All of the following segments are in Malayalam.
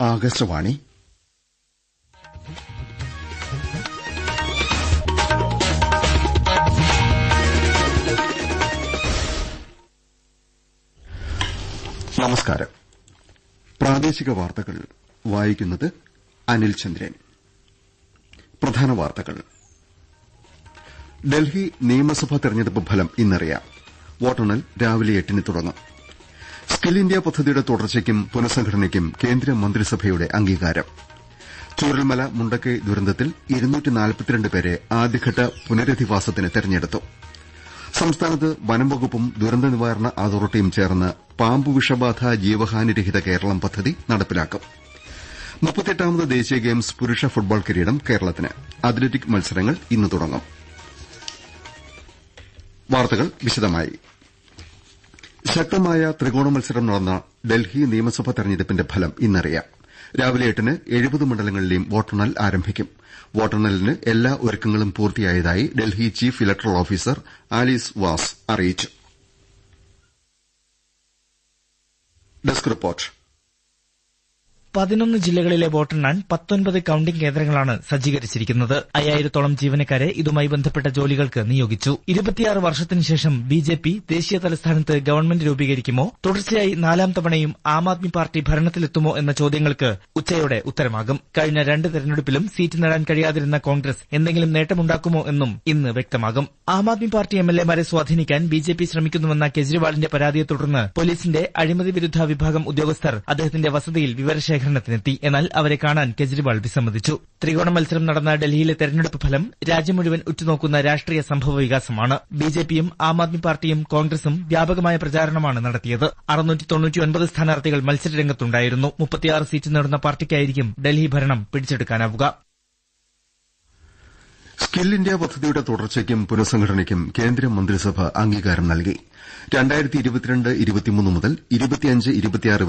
ആകാശവാണി. നമസ്കാരം. പ്രാദേശിക വാർത്തകൾ വായിക്കുന്നത് അനിൽ ചന്ദ്രൻ. പ്രധാന വാർത്തകൾ. ഡൽഹി നിയമസഭാ തെരഞ്ഞെടുപ്പ് ഫലം ഇന്നറിയാം. വോട്ടെണ്ണൽ രാവിലെ എട്ടിന് തുടങ്ങും. സ്കിൽ ഇന്ത്യ പദ്ധതിയുടെ തുടർച്ചയ്ക്കും പുനഃസംഘടനയ്ക്കും കേന്ദ്ര മന്ത്രിസഭയുടെ അംഗീകാരം. ചൂരൽമല മുണ്ടക്കൈ ദുരന്തത്തിൽ പേരെ ആദ്യഘട്ട പുനരധിവാസത്തിന് തെരഞ്ഞെടുത്തു. സംസ്ഥാനത്ത് വനംവകുപ്പും ദുരന്ത നിവാരണ അതോറിറ്റിയും ചേർന്ന് പാമ്പ് വിഷബാധ ജീവഹാനിരഹിത കേരളം പദ്ധതി നടപ്പിലാക്കും. മുപ്പത്തെട്ടാമത് ദേശീയ ഗെയിംസ് പുരുഷ ഫുട്ബോൾ കിരീടം കേരളത്തിന്. അത്ലറ്റിക് മത്സരങ്ങൾ ഇന്ന് തുടങ്ങും. വാർത്തകൾ വിശദമായി. ശക്തമായ ത്രികോണ മത്സരം നടന്ന ഡൽഹി നിയമസഭാ തെരഞ്ഞെടുപ്പിന്റെ ഫലം ഇന്നറിയാം. രാവിലെ എട്ടിന് എഴുപത് മണ്ഡലങ്ങളിലെയും വോട്ടെണ്ണൽ ആരംഭിക്കും. വോട്ടെണ്ണലിന് എല്ലാ ഒരുക്കങ്ങളും പൂർത്തിയായതായി Delhi chief electoral officer Alice Vaz അറിയിച്ചു. പതിനൊന്ന് ജില്ലകളിലെ വോട്ടെണ്ണാൻ പത്തൊൻപത് കൌണ്ടിംഗ് കേന്ദ്രങ്ങളാണ് സജ്ജീകരിച്ചിരിക്കുന്നത്. അയ്യായിരത്തോളം ജീവനക്കാരെ ഇതുമായി ബന്ധപ്പെട്ട ജോലികൾക്ക് നിയോഗിച്ചു. ഇരുപത്തിയാറ് വർഷത്തിനു ശേഷം ബി ജെ പി ദേശീയ തലസ്ഥാനത്ത് ഗവൺമെന്റ് രൂപീകരിക്കുമോ? തുടർച്ചയായി നാലാം തവണയും ആം ആദ്മി പാർട്ടി ഭരണത്തിലെത്തുമോ എന്ന ചോദ്യങ്ങൾക്ക് ഉച്ചയോടെ ഉത്തരമാകും. കഴിഞ്ഞ രണ്ട് തെരഞ്ഞെടുപ്പിലും സീറ്റ് നേടാൻ കഴിയാതിരുന്ന കോൺഗ്രസ് എന്തെങ്കിലും നേട്ടമുണ്ടാക്കുമോ എന്നും ഇന്ന് വ്യക്തമാകും. ആം ആദ്മി പാർട്ടി എംഎൽഎമാരെ സ്വാധീനിക്കാൻ ബി ജെ പി ശ്രമിക്കുന്നുവെന്ന കെജ്രിവാളിന്റെ പരാതിയെ തുടർന്ന് പോലീസിന്റെ അഴിമതി വിരുദ്ധ വിഭാഗം ഉദ്യോഗസ്ഥർ അദ്ദേഹത്തിന്റെ വസതിയിൽ വിവരശേഖരണം ശേഖരണത്തിനെത്തി എന്നാൽ അവരെ കാണാൻ കെജ്രിവാൾ വിസമ്മതിച്ചു. ത്രികോണ മത്സരം നടന്ന ഡൽഹിയിലെ തെരഞ്ഞെടുപ്പ് ഫലം രാജ്യം മുഴുവൻ ഉറ്റുനോക്കുന്ന രാഷ്ട്രീയ സംഭവ വികാസമാണ്. ബിജെപിയും ആം ആദ്മി പാർട്ടിയും കോൺഗ്രസും വ്യാപകമായ പ്രചാരണമാണ് നടത്തിയത്. സ്ഥാനാർത്ഥികൾ മത്സരരംഗത്തുണ്ടായിരുന്നു. മുപ്പത്തിയാറ് സീറ്റ് നേടുന്ന പാർട്ടിക്കായിരിക്കും ഡൽഹി ഭരണം പിടിച്ചെടുക്കാനാവുക. സ്കിൽ ഇന്ത്യ പദ്ധതിയുടെ തുടർച്ചയ്ക്കും പുനഃസംഘടനയ്ക്കും കേന്ദ്ര മന്ത്രിസഭ അംഗീകാരം നൽകി. മുതൽ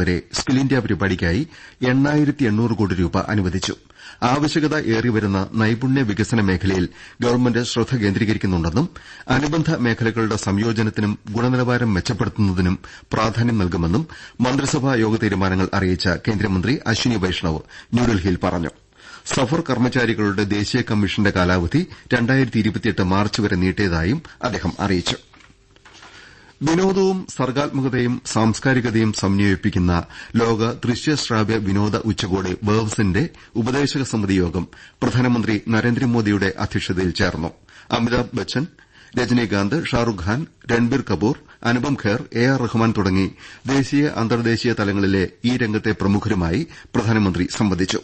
വരെ സ്കിൽ ഇന്ത്യ പരിപാടിക്കായി കോടി രൂപ അനുവദിച്ചു. ആവശ്യകത ഏറിവരുന്ന നൈപുണ്യ വികസന മേഖലയിൽ ഗവൺമെന്റ് ശ്രദ്ധ കേന്ദ്രീകരിക്കുന്നുണ്ടെന്നും അനുബന്ധ മേഖലകളുടെ സംയോജനത്തിനും ഗുണനിലവാരം മെച്ചപ്പെടുത്തുന്നതിനും പ്രാധാന്യം നൽകുമെന്നും മന്ത്രിസഭാ യോഗ തീരുമാനങ്ങൾ അറിയിച്ച കേന്ദ്രമന്ത്രി അശ്വിനി വൈഷ്ണവ് ന്യൂഡൽഹിയിൽ പറഞ്ഞു. സഫർ കർമ്മചാരികളുടെ ദേശീയ കമ്മീഷന്റെ കാലാവധി മാർച്ച് വരെ നീട്ടിയതായും അദ്ദേഹം അറിയിച്ചു. വിനോദവും സർഗാത്മകതയും സാംസ്കാരികതയും സമന്വയിപ്പിക്കുന്ന ലോക ദൃശ്യശ്രാവ്യ വിനോദ ഉച്ചകോടി വേവ്സിന്റെ ഉപദേശക സമിതി യോഗം പ്രധാനമന്ത്രി നരേന്ദ്രമോദിയുടെ അധ്യക്ഷതയിൽ ചേർന്നു. അമിതാഭ് ബച്ചൻ രജനീകാന്ത് ഷാറുഖ് ഖാൻ രൺബീർ കപൂർ അനുപം ഖേർ എ ആർ റഹ്മാൻ തുടങ്ങി ദേശീയ അന്തർദേശീയ തലങ്ങളിലെ ഈ രംഗത്തെ പ്രമുഖരുമായി പ്രധാനമന്ത്രി സംവദിച്ചു.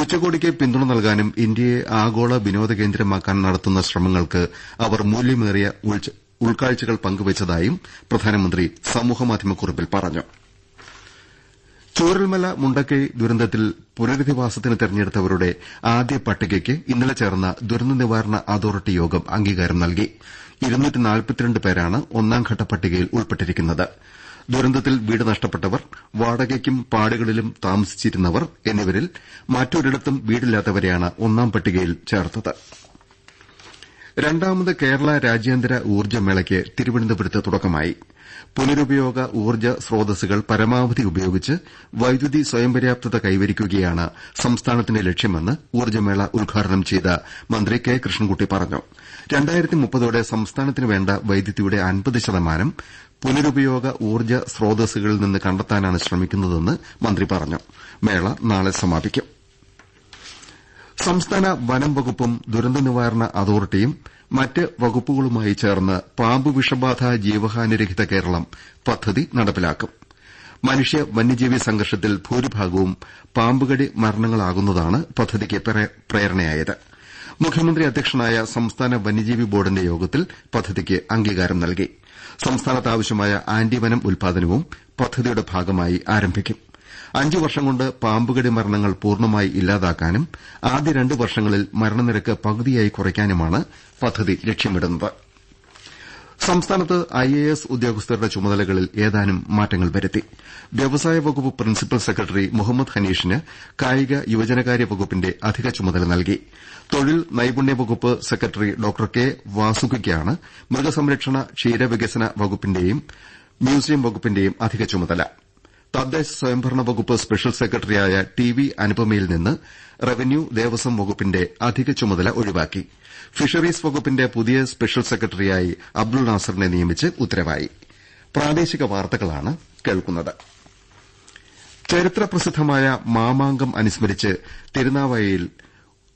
ഉച്ചകോടിക്ക് പിന്തുണ നൽകാനും ഇന്ത്യയെ ആഗോള വിനോദ കേന്ദ്രമാക്കാൻ നടത്തുന്ന ശ്രമങ്ങൾക്ക് അവർ മൂല്യമേറിയ ഉൾക്കാഴ്ചകൾ പങ്കുവച്ചതായും പ്രധാനമന്ത്രി സമൂഹമാധ്യമക്കുറിപ്പിൽ പറഞ്ഞു. ചൂരൽമല മുണ്ടക്കൈ ദുരന്തത്തിൽ പുനരധിവാസത്തിന് തെരഞ്ഞെടുത്തവരുടെ ആദ്യ പട്ടികയ്ക്ക് ഇന്നലെ ചേർന്ന ദുരന്ത നിവാരണ അതോറിറ്റി യോഗം അംഗീകാരം നൽകി. പേരാണ് ഒന്നാംഘട്ട പട്ടികയിൽ ഉൾപ്പെട്ടിരിക്കുന്നത്. ദുരന്തത്തിൽ വീട് നഷ്ടപ്പെട്ടവർ വാടകയ്ക്കും പാടുകളിലും താമസിച്ചിരുന്നവർ എന്നിവരിൽ മറ്റൊരിടത്തും വീടില്ലാത്തവരെയാണ് ഒന്നാം പട്ടികയിൽ ചേർത്തത്. രണ്ടാമത് കേരള രാജ്യാന്തര ഊർജമേളയ്ക്ക് തിരുവനന്തപുരത്ത് തുടക്കമായി. പുനരുപയോഗ ഊർജ സ്രോതസ്സുകൾ പരമാവധി ഉപയോഗിച്ച് വൈദ്യുതി സ്വയംപര്യാപ്തത കൈവരിക്കുകയാണ് സംസ്ഥാനത്തിന്റെ ലക്ഷ്യമെന്ന് ഊർജമേള ഉദ്ഘാടനം ചെയ്ത മന്ത്രി കെ കൃഷ്ണൻകുട്ടി പറഞ്ഞു. സംസ്ഥാനത്തിന് വേണ്ട വൈദ്യുതിയുടെ അൻപത് ശതമാനം പുനരുപയോഗ ഊർജ സ്രോതസ്സുകളിൽ നിന്ന് കണ്ടെത്താനാണ് ശ്രമിക്കുന്നതെന്ന് മന്ത്രി പറഞ്ഞു. മേള നാളെ സമാപിക്കും. സംസ്ഥാന വനം വകുപ്പും ദുരന്ത നിവാരണ അതോറിറ്റിയും മറ്റ് വകുപ്പുകളുമായി ചേർന്ന് പാമ്പ് വിഷബാധ ജീവഹാനിരഹിത കേരളം പദ്ധതി നടപ്പിലാക്കും. മനുഷ്യ വന്യജീവി സംഘർഷത്തിൽ ഭൂരിഭാഗവും പാമ്പുകടി മരണങ്ങളാകുന്നതാണ് പദ്ധതിക്ക് പ്രേരണയായത്. മുഖ്യമന്ത്രി അധ്യക്ഷനായ സംസ്ഥാന വന്യജീവി ബോർഡിന്റെ യോഗത്തിൽ പദ്ധതിക്ക് അംഗീകാരം നൽകി. സംസ്ഥാനത്ത് ആവശ്യമായ ആന്റിവനം ഉൽപാദനവും പദ്ധതിയുടെ ഭാഗമായി ആരംഭിക്കും. അഞ്ചു വർഷം കൊണ്ട് പാമ്പുകടി മരണങ്ങൾ പൂർണമായി ഇല്ലാതാക്കാനും ആദ്യ രണ്ട് വർഷങ്ങളിൽ മരണനിരക്ക് പകുതിയായി കുറയ്ക്കാനുമാണ് പദ്ധതി ലക്ഷ്യമിടുന്നത്. സംസ്ഥാനത്ത് ഐഎഎസ് ഉദ്യോഗസ്ഥരുടെ ചുമതലകളിൽ ഏതാനും മാറ്റങ്ങൾ വരുത്തി. വ്യവസായ വകുപ്പ് പ്രിൻസിപ്പൽ സെക്രട്ടറി മുഹമ്മദ് ഹനീഷിന് കായിക യുവജനകാര്യ വകുപ്പിന്റെ അധിക ചുമതല നൽകി. തൊഴിൽ നൈപുണ്യ വകുപ്പ് സെക്രട്ടറി ഡോക്ടർ കെ വാസുകിക്കാണ് മൃഗസംരക്ഷണ ക്ഷീരവികസന വകുപ്പിന്റെയും മ്യൂസിയം വകുപ്പിന്റെയും അധിക ചുമതല. തദ്ദേശ സ്വയംഭരണ വകുപ്പ് സ്പെഷ്യൽ സെക്രട്ടറിയായ ടി വി അനുപമയിൽ നിന്ന് റവന്യൂ ദേവസ്വം വകുപ്പിന്റെ അധിക ചുമതല ഒഴിവാക്കി. ഫിഷറീസ് വകുപ്പിന്റെ പുതിയ സ്പെഷ്യൽ സെക്രട്ടറിയായി അബ്ദുൾ നാസറിനെ നിയമിച്ച് ഉത്തരവായി. ചരിത്ര പ്രസിദ്ധമായ മാമാങ്കം അനുസ്മരിച്ച് തിരുനാവായയിൽ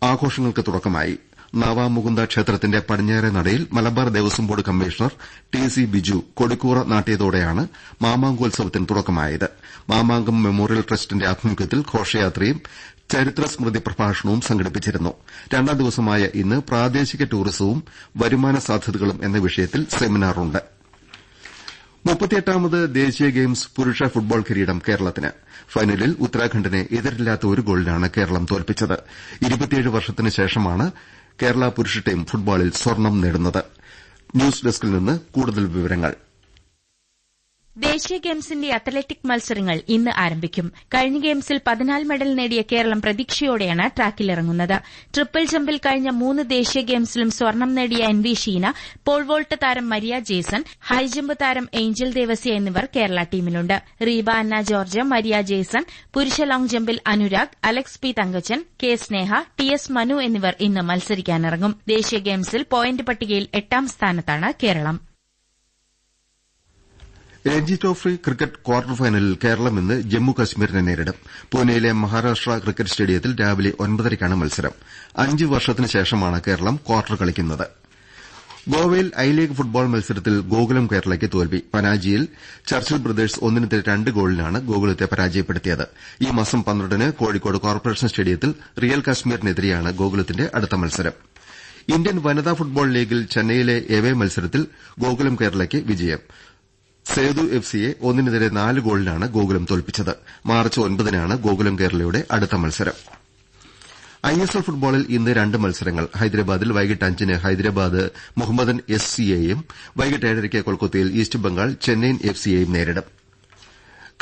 ആഘോഷങ്ങൾക്ക് തുടക്കമായി. നാവാമുകുന്ദ ക്ഷേത്രത്തിന്റെ പടിഞ്ഞാറെ നടയിൽ Malabar Devaswom board commissioner T C Biju കൊടിക്കൂറ നാട്ടിയതോടെയാണ് മാമാങ്കോത്സവത്തിന് തുടക്കമായത്. മാമാങ്കം മെമ്മോറിയൽ ട്രസ്റ്റിന്റെ ആഭിമുഖ്യത്തിൽ ഘോഷയാത്രയും ചരിത്ര സ്മൃതി പ്രഭാഷണവും സംഘടിപ്പിച്ചിരുന്നു. രണ്ടാം ദിവസമായ ഇന്ന് പ്രാദേശിക ടൂറിസവും വരുമാന സാധ്യതകളും എന്ന വിഷയത്തിൽ സെമിനാറുണ്ട്. മുപ്പത്തിയെട്ടാമത് ദേശീയ ഗെയിംസ് പുരുഷ ഫുട്ബോൾ കിരീടം കേരളത്തിന്. ഫൈനലിൽ ഉത്തരാഖണ്ഡിനെ എതിരില്ലാത്ത ഒരു ഗോളിനാണ് കേരളം തോൽപ്പിച്ചത്. വർഷത്തിന് ശേഷമാണ് കേരള പുരുഷ ടീം ഫുട്ബോളിൽ സ്വർണം നേടുന്നത്. ന്യൂസ് ഡെസ്കിൽ നിന്ന് കൂടുതൽ വിവരങ്ങൾ. ദേശീയ ഗെയിംസിന്റെ അത്ലറ്റിക് മത്സരങ്ങൾ ഇന്ന് ആരംഭിക്കും. കഴിഞ്ഞ ഗെയിംസിൽ പതിനാല് മെഡൽ നേടിയ കേരളം പ്രതീക്ഷയോടെയാണ് ട്രാക്കിലിറങ്ങുന്നത്. ട്രിപ്പിൾ ജമ്പിൽ കഴിഞ്ഞ മൂന്ന് ദേശീയ ഗെയിംസിലും സ്വർണം നേടിയ N V Sheena pole vault താരം മരിയ ജേസൺ ഹൈജമ്പ് താരം ഏഞ്ചൽ ദേവസ്യ എന്നിവർ കേരള ടീമിലുണ്ട്. റീബ അന്ന ജോർജ് മരിയ ജേസൺ പുരുഷ long ജമ്പിൽ Anurag Alex P Thankachan K Sneha T S Manu എന്നിവർ ഇന്ന് മത്സരിക്കാനിറങ്ങും. ദേശീയ ഗെയിംസിൽ പോയിന്റ് പട്ടികയിൽ എട്ടാം സ്ഥാനത്താണ് Keralam. Ranji trophy cricket quarter ഫൈനലിൽ കേരളം ഇന്ന് ജമ്മു കശ്മീരിനെ നേരിടും. പൂനെയിലെ മഹാരാഷ്ട്ര ക്രിക്കറ്റ് സ്റ്റേഡിയത്തിൽ രാവിലെ ഒൻപതരയ്ക്കാണ് മത്സരം. അഞ്ച് വർഷത്തിന് ശേഷമാണ് കേരളം ക്വാർട്ടർ കളിക്കുന്നത്. ഗോവയിൽ ഐ ലീഗ് ഫുട്ബോൾ മത്സരത്തിൽ ഗോകുലം കേരളയ്ക്ക് തോൽവി. പനാജിയിൽ ചർച്ചിൽ ബ്രദേഴ്സ് ഒന്നിനെതിരെ രണ്ട് ഗോളിനാണ് ഗോകുലത്തെ പരാജയപ്പെടുത്തിയത്. ഈ മാസം പന്ത്രണ്ടിന് കോഴിക്കോട് കോർപ്പറേഷൻ സ്റ്റേഡിയത്തിൽ റിയൽ കശ്മീരിനെതിരെയാണ് ഗോകുലത്തിന്റെ അടുത്ത മത്സരം. ഇന്ത്യൻ വനിതാ ഫുട്ബോൾ ലീഗിൽ ചെന്നൈയിലെ എവേ മത്സരത്തിൽ ഗോകുലം കേരളയ്ക്ക് വിജയം. സേതു എഫ് സിയെ ഒന്നിനെതിരെ നാല് ഗോളിനാണ് ഗോകുലം തോൽപ്പിച്ചത്. മാർച്ച് ഒൻപതിനാണ് ഗോകുലം കേരളയുടെ അടുത്ത മത്സരം. ഐഎസ്എൽ ഫുട്ബോളിൽ ഇന്ന് രണ്ട് മത്സരങ്ങൾ. ഹൈദരാബാദിൽ വൈകിട്ട് അഞ്ചിന് ഹൈദരാബാദ് മുഹമ്മദൻ എസ് സിയെയും വൈകിട്ട് ഏഴരയ്ക്ക് കൊൽക്കത്തയിൽ ഈസ്റ്റ് ബംഗാൾ ചെന്നൈയിൻ എഫ് സിയെയും നേരിടും.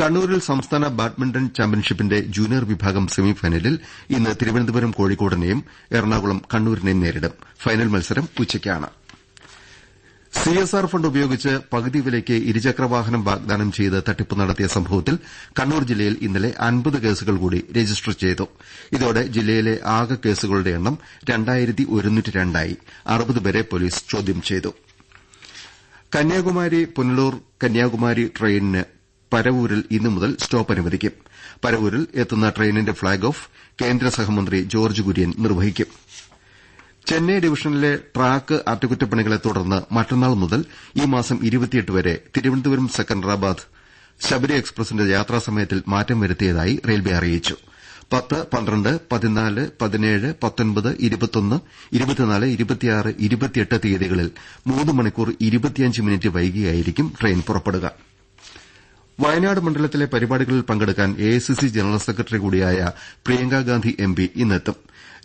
കണ്ണൂരിൽ സംസ്ഥാന ബാഡ്മിന്റൺ ചാമ്പ്യൻഷിപ്പിന്റെ ജൂനിയർ വിഭാഗം സെമിഫൈനലിൽ ഇന്ന് തിരുവനന്തപുരം കോഴിക്കോടിനെയും എറണാകുളം കണ്ണൂരിനെയും നേരിടും. ഫൈനൽ മത്സരം ഉച്ചയ്ക്കാണ്. സിഎസ്ആർ ഫണ്ട് ഉപയോഗിച്ച് പകുതി വിലയ്ക്ക് ഇരുചക്രവാഹനം വാഗ്ദാനം ചെയ്ത് തട്ടിപ്പ് നടത്തിയ സംഭവത്തിൽ കണ്ണൂർ ജില്ലയിൽ ഇന്നലെ അൻപത് കേസുകൾ കൂടി രജിസ്റ്റർ ചെയ്തു. ഇതോടെ ജില്ലയിലെ ആകെ കേസുകളുടെ എണ്ണം രണ്ടായി. അറുപത് പേരെ പോലീസ് ചോദ്യം ചെയ്തു. കന്യാകുമാരി പുനലൂർ കന്യാകുമാരി ട്രെയിനിന് പരവൂരിൽ ഇന്നു മുതൽ സ്റ്റോപ്പ് അനുവദിക്കും. പരവൂരിൽ എത്തുന്ന ട്രെയിനിന്റെ ഫ്ളാഗ് ഓഫ് കേന്ദ്ര സഹമന്ത്രി ജോർജ് കുര്യൻ നിർവഹിക്കും. ചെന്നൈ ഡിവിഷനിലെ ട്രാക്ക് അറ്റകുറ്റപ്പണികളെ തുടർന്ന് മറ്റന്നാൾ മുതൽ ഈ മാസം വരെ തിരുവനന്തപുരം സെക്കന്ദരാബാദ് ശബരി എക്സ്പ്രസിന്റെ യാത്രാസമയത്തിൽ മാറ്റം വരുത്തിയതായി റെയിൽവേ അറിയിച്ചു. പത്ത് പന്ത്രണ്ട് പതിനാല് പതിനേഴ് പത്തൊൻപത് ഇരുപത്തൊന്ന് ഇരുപത്തിനാല് ഇരുപത്തിയാറ് ഇരുപത്തിയെട്ട് തീയതികളിൽ മൂന്ന് മണിക്കൂർ ഇരുപത്തിയഞ്ച് മിനിറ്റ് വൈകിയായിരിക്കും ട്രെയിൻ പുറപ്പെടുക. വയനാട് മണ്ഡലത്തിലെ പരിപാടികളിൽ പങ്കെടുക്കാൻ എഐസിസി ജനറൽ സെക്രട്ടറി കൂടിയായ പ്രിയങ്കാഗാന്ധി എംപി ഇന്നെത്തും.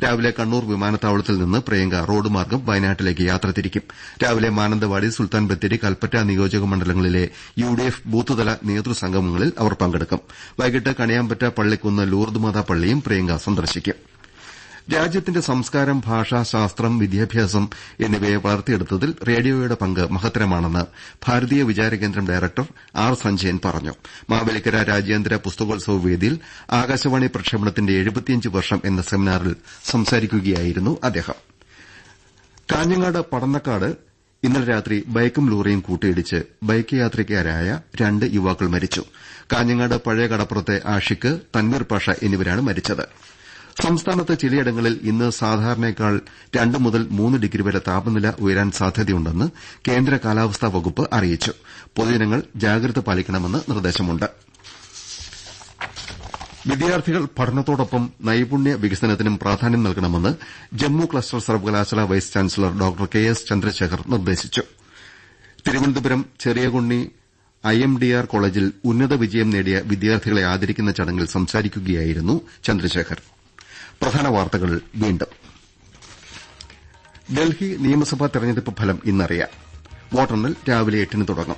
രാവിലെ കണ്ണൂർ വിമാനത്താവളത്തിൽ നിന്ന് പ്രിയങ്ക റോഡ് മാർഗം വയനാട്ടിലേക്ക് യാത്ര തിരിക്കും. രാവിലെ മാനന്തവാടി സുൽത്താൻ ബത്തേരി കൽപ്പറ്റ നിയോജക മണ്ഡലങ്ങളിലെ യുഡിഎഫ് ബൂത്തുതല നേതൃസംഗമങ്ങളിൽ അവർ പങ്കെടുക്കും. വൈകിട്ട് കണിയാമ്പറ്റ പള്ളിക്കുന്ന് ലൂർദ് മാതാ പള്ളിയും പ്രിയങ്ക സന്ദർശിക്കും. രാജ്യത്തിന്റെ സംസ്കാരം ഭാഷ ശാസ്ത്രം വിദ്യാഭ്യാസം എന്നിവയെ വളർത്തിയെടുത്തതിൽ റേഡിയോയുടെ പങ്ക് മഹത്തരമാണെന്ന് ഭാരതീയ വിചാരകേന്ദ്രം ഡയറക്ടർ ആർ സഞ്ജയൻ പറഞ്ഞു. മാവേലിക്കര രാജ്യാന്തര പുസ്തകോത്സവ വേദിയിൽ ആകാശവാണി പ്രക്ഷേപണത്തിന്റെ എഴുപത്തിയഞ്ച് വർഷം എന്ന സെമിനാറിൽ സംസാരിക്കുകയായിരുന്നു അദ്ദേഹം. കാഞ്ഞങ്ങാട് പടന്നക്കാട് ഇന്നലെ രാത്രി ബൈക്കും ലോറിയും കൂട്ടിയിടിച്ച് ബൈക്ക് യാത്രികരായ രണ്ട് യുവാക്കൾ മരിച്ചു. കാഞ്ഞങ്ങാട് പഴയ കടപ്പുറത്തെ ആഷിക്ക് തൻവീർ പാഷ എന്നിവരാണ് മരിച്ചത്. സംസ്ഥാനത്ത് ചിലയിടങ്ങളിൽ ഇന്ന് സാധാരണയേക്കാൾ രണ്ട് മുതൽ മൂന്ന് ഡിഗ്രി വരെ താപനില ഉയരാൻ സാധ്യതയുണ്ടെന്ന് കേന്ദ്ര കാലാവസ്ഥാ വകുപ്പ് അറിയിച്ചു. പൊതുജനങ്ങൾ ജാഗ്രത പാലിക്കണമെന്ന് നിർദ്ദേശമുണ്ട്. വിദ്യാർത്ഥികൾ പഠനത്തോടൊപ്പം നൈപുണ്യ വികസനത്തിനും പ്രാധാന്യം നൽകണമെന്ന് ജമ്മു ക്ലസ്റ്റർ സർവകലാശാല vice chancellor doctor K S Chandrasekhar നിർദ്ദേശിച്ചു. Thiruvananthapuram Cheriyakunni I M D R കോളേജിൽ ഉന്നത വിജയം നേടിയ വിദ്യാർത്ഥികളെ ആദരിക്കുന്ന ചടങ്ങിൽ സംസാരിക്കുകയായിരുന്നു ചന്ദ്രശേഖർ. പ്രധാന വാർത്തകൾ വീണ്ടും. ഡൽഹി നിയമസഭാ തെരഞ്ഞെടുപ്പ് ഫലം ഇന്നറിയാം. വോട്ടെണ്ണൽ രാവിലെ എട്ടിന് തുടങ്ങും.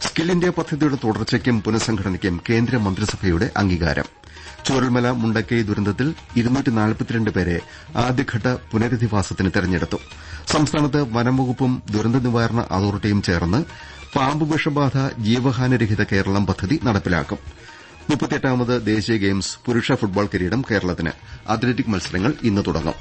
സ്കിൽ ഇന്ത്യ പദ്ധതിയുടെ തുടർച്ചയ്ക്കും പുനഃസംഘടനയ്ക്കും കേന്ദ്രമന്ത്രിസഭയുടെ അംഗീകാരം. ചൂരൽമല മുണ്ടക്കൈ ദുരന്തത്തിൽ പേരെ ആദ്യഘട്ട പുനരധിവാസത്തിന് തെരഞ്ഞെടുത്തു. സംസ്ഥാനത്ത് വനംവകുപ്പും ദുരന്ത നിവാരണ അതോറിറ്റിയും ചേർന്ന് പാമ്പ് വിഷബാധ ജീവഹാനിരഹിത കേരളം പദ്ധതി നടപ്പിലാക്കും. മുപ്പത്തിയെട്ടാമത് ദേശീയ ഗെയിംസ് പുരുഷ ഫുട്ബോൾ കിരീടം കേരളത്തിന്. അത്ലറ്റിക് മത്സരങ്ങൾ ഇന്ന് തുടങ്ങും.